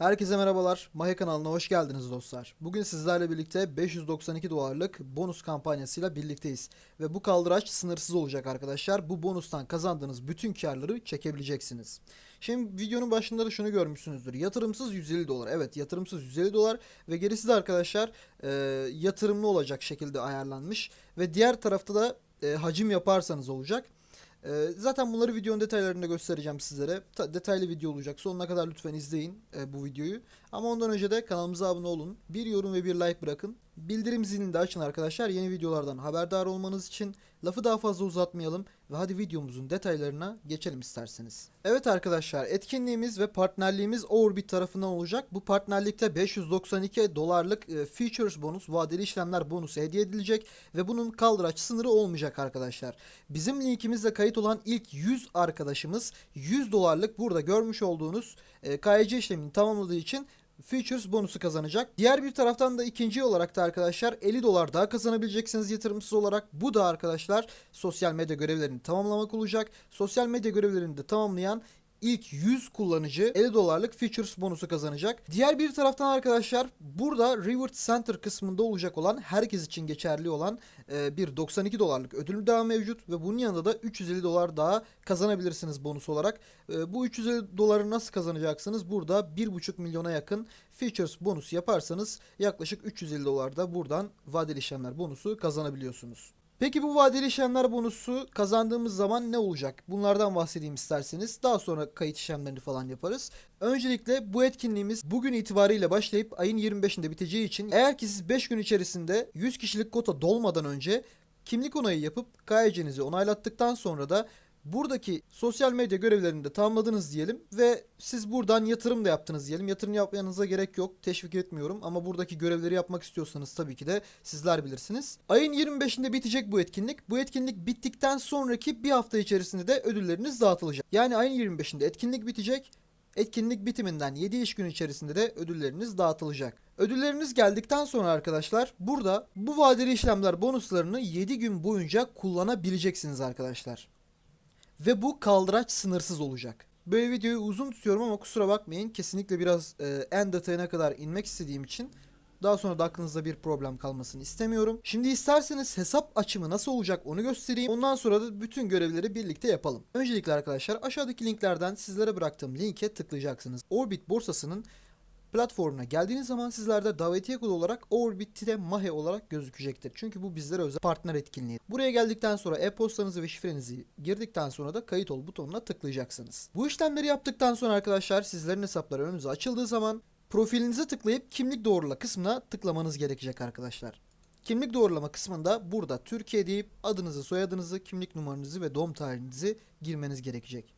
Herkese merhabalar. Mahe kanalına hoş geldiniz dostlar. Bugün sizlerle birlikte 592 dolarlık bonus kampanyasıyla birlikteyiz. Ve bu kaldıraç sınırsız olacak arkadaşlar. Bu bonustan kazandığınız bütün karları çekebileceksiniz. Şimdi videonun başında da şunu görmüşsünüzdür. Yatırımsız 150 dolar. Evet yatırımsız 150 dolar ve gerisi de arkadaşlar e, yatırımlı olacak şekilde ayarlanmış. Ve diğer tarafta da e, hacim yaparsanız olacak. Ee, zaten bunları videonun detaylarında göstereceğim sizlere. Ta- detaylı video olacak. Sonuna kadar lütfen izleyin e, bu videoyu. Ama ondan önce de kanalımıza abone olun. Bir yorum ve bir like bırakın. Bildirim zilini de açın arkadaşlar. Yeni videolardan haberdar olmanız için lafı daha fazla uzatmayalım ve hadi videomuzun detaylarına geçelim isterseniz. Evet arkadaşlar etkinliğimiz ve partnerliğimiz Orbit tarafından olacak. Bu partnerlikte 592 dolarlık e, features bonus, vadeli işlemler bonusu hediye edilecek ve bunun kaldıraç sınırı olmayacak arkadaşlar. Bizim linkimizle kayıt olan ilk 100 arkadaşımız 100 dolarlık burada görmüş olduğunuz e, KYC işlemini tamamladığı için Features bonusu kazanacak. Diğer bir taraftan da ikinci olarak da arkadaşlar 50 dolar daha kazanabileceksiniz yatırımsız olarak. Bu da arkadaşlar sosyal medya görevlerini tamamlamak olacak. Sosyal medya görevlerini de tamamlayan ilk 100 kullanıcı 50 dolarlık features bonusu kazanacak. Diğer bir taraftan arkadaşlar burada Reward Center kısmında olacak olan herkes için geçerli olan e, bir 92 dolarlık ödül daha mevcut ve bunun yanında da 350 dolar daha kazanabilirsiniz bonus olarak. E, bu 350 doları nasıl kazanacaksınız? Burada 1,5 milyona yakın features bonus yaparsanız yaklaşık 350 dolar da buradan vadeli işlemler bonusu kazanabiliyorsunuz. Peki bu vadeli işlemler bonusu kazandığımız zaman ne olacak? Bunlardan bahsedeyim isterseniz. Daha sonra kayıt işlemlerini falan yaparız. Öncelikle bu etkinliğimiz bugün itibariyle başlayıp ayın 25'inde biteceği için eğer ki siz 5 gün içerisinde 100 kişilik kota dolmadan önce kimlik onayı yapıp KYC'nizi onaylattıktan sonra da buradaki sosyal medya görevlerini de tamamladınız diyelim ve siz buradan yatırım da yaptınız diyelim. Yatırım yapmanıza gerek yok. Teşvik etmiyorum ama buradaki görevleri yapmak istiyorsanız tabii ki de sizler bilirsiniz. Ayın 25'inde bitecek bu etkinlik. Bu etkinlik bittikten sonraki bir hafta içerisinde de ödülleriniz dağıtılacak. Yani ayın 25'inde etkinlik bitecek. Etkinlik bitiminden 7 iş gün içerisinde de ödülleriniz dağıtılacak. Ödülleriniz geldikten sonra arkadaşlar burada bu vadeli işlemler bonuslarını 7 gün boyunca kullanabileceksiniz arkadaşlar. Ve bu kaldıraç sınırsız olacak. Böyle videoyu uzun tutuyorum ama kusura bakmayın. Kesinlikle biraz e, en detayına kadar inmek istediğim için daha sonra da aklınızda bir problem kalmasını istemiyorum. Şimdi isterseniz hesap açımı nasıl olacak onu göstereyim. Ondan sonra da bütün görevleri birlikte yapalım. Öncelikle arkadaşlar aşağıdaki linklerden sizlere bıraktığım linke tıklayacaksınız. Orbit borsasının platformuna geldiğiniz zaman sizlerde davetiye kodu olarak Orbit-Mahe olarak gözükecektir. Çünkü bu bizlere özel partner etkinliği. Buraya geldikten sonra e-postanızı ve şifrenizi girdikten sonra da kayıt ol butonuna tıklayacaksınız. Bu işlemleri yaptıktan sonra arkadaşlar sizlerin hesapları önünüze açıldığı zaman profilinize tıklayıp kimlik doğrula kısmına tıklamanız gerekecek arkadaşlar. Kimlik doğrulama kısmında burada Türkiye deyip adınızı, soyadınızı, kimlik numaranızı ve doğum tarihinizi girmeniz gerekecek.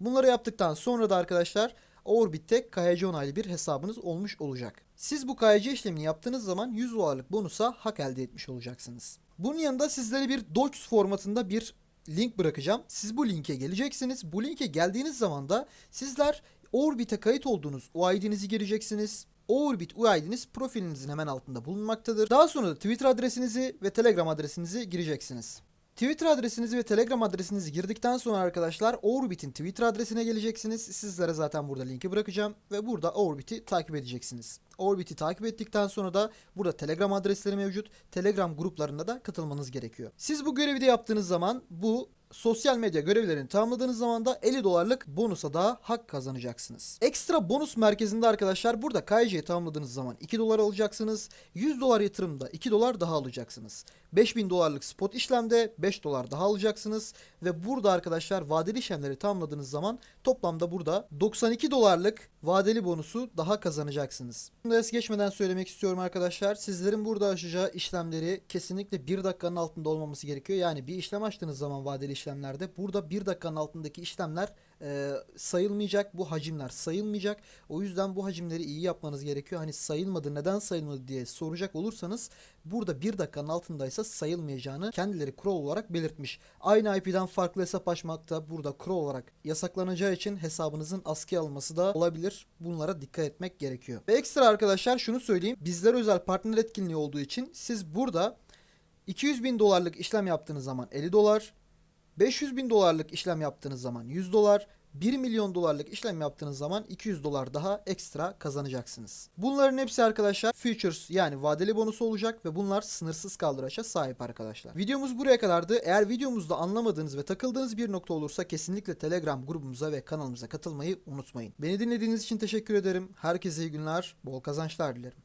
Bunları yaptıktan sonra da arkadaşlar Orbit'te KYC onaylı bir hesabınız olmuş olacak. Siz bu KYC işlemini yaptığınız zaman 100 dolarlık bonusa hak elde etmiş olacaksınız. Bunun yanında sizlere bir Docs formatında bir link bırakacağım. Siz bu linke geleceksiniz. Bu linke geldiğiniz zaman da sizler Orbit'e kayıt olduğunuz UID'nizi gireceksiniz. Orbit UID'niz profilinizin hemen altında bulunmaktadır. Daha sonra da Twitter adresinizi ve Telegram adresinizi gireceksiniz. Twitter adresinizi ve Telegram adresinizi girdikten sonra arkadaşlar Orbit'in Twitter adresine geleceksiniz. Sizlere zaten burada linki bırakacağım ve burada Orbit'i takip edeceksiniz. Orbit'i takip ettikten sonra da burada Telegram adresleri mevcut. Telegram gruplarına da katılmanız gerekiyor. Siz bu görevi de yaptığınız zaman bu sosyal medya görevlerini tamamladığınız zaman da 50 dolarlık bonusa daha hak kazanacaksınız. Ekstra bonus merkezinde arkadaşlar burada KYC'yi tamamladığınız zaman 2 dolar alacaksınız. 100 dolar yatırımda 2 dolar daha alacaksınız. 5000 dolarlık spot işlemde 5 dolar daha alacaksınız. Ve burada arkadaşlar vadeli işlemleri tamamladığınız zaman toplamda burada 92 dolarlık vadeli bonusu daha kazanacaksınız. Bunu es geçmeden söylemek istiyorum arkadaşlar. Sizlerin burada aşacağı işlemleri kesinlikle 1 dakikanın altında olmaması gerekiyor. Yani bir işlem açtığınız zaman vadeli işlemlerde burada 1 dakikanın altındaki işlemler e, sayılmayacak. Bu hacimler sayılmayacak. O yüzden bu hacimleri iyi yapmanız gerekiyor. Hani sayılmadı neden sayılmadı diye soracak olursanız burada 1 dakikanın altındaysa sayılmayacağını kendileri kural olarak belirtmiş. Aynı IP'den farklı hesap açmak da burada kural olarak yasaklanacağı için hesabınızın askıya alınması da olabilir. Bunlara dikkat etmek gerekiyor. Ve ekstra arkadaşlar şunu söyleyeyim. Bizlere özel partner etkinliği olduğu için siz burada 200 bin dolarlık işlem yaptığınız zaman 50 dolar, 500 bin dolarlık işlem yaptığınız zaman 100 dolar, 1 milyon dolarlık işlem yaptığınız zaman 200 dolar daha ekstra kazanacaksınız. Bunların hepsi arkadaşlar futures yani vadeli bonusu olacak ve bunlar sınırsız kaldıraça sahip arkadaşlar. Videomuz buraya kadardı. Eğer videomuzda anlamadığınız ve takıldığınız bir nokta olursa kesinlikle Telegram grubumuza ve kanalımıza katılmayı unutmayın. Beni dinlediğiniz için teşekkür ederim. Herkese iyi günler, bol kazançlar dilerim.